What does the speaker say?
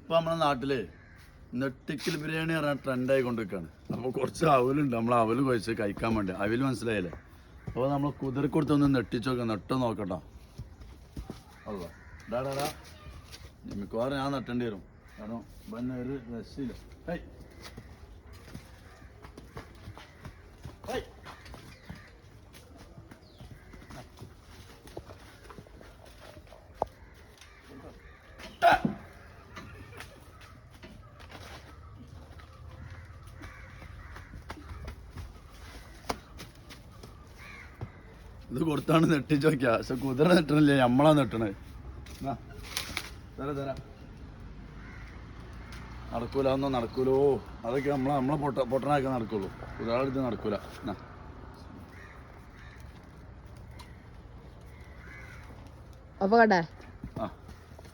ഇപ്പൊ നമ്മുടെ നാട്ടിൽ നെട്ടിക്കൽ ബിരിയാണി പറഞ്ഞ ട്രെൻഡായി കൊണ്ടിരിക്കുകയാണ് അപ്പോൾ കുറച്ച് അവലുണ്ട്. നമ്മൾ അവൽ കഴിച്ച് കഴിക്കാൻ വേണ്ടി. അവൽ മനസ്സിലായില്ലേ? അപ്പോൾ നമ്മൾ കുതിര കൊടുത്തൊന്ന് നെട്ടിച്ച് നോക്കാം. നെട്ട് നോക്കട്ടോ. അല്ല മിക്കവാറും ഞാൻ നെട്ടേണ്ടി വരും. കാരണം ഒരു രക്ഷയില്ല ഇത് കൊടുത്താണ് നെട്ടിച്ച് നോക്കിയ പക്ഷെ കുതിര നെട്ടണില്ലേ? നമ്മളാ നെട്ടണേ. തരാ തരാ. നടക്കൂല ഒന്നും നടക്കൂലോ. അതൊക്കെ നമ്മളെ നമ്മളെ പൊട്ട പൊട്ടനാക്കെ നടക്കുള്ളൂ. കുതിരാളിത് നടക്കൂല. എന്നാ. അപ്പൊ കണ്ടേ?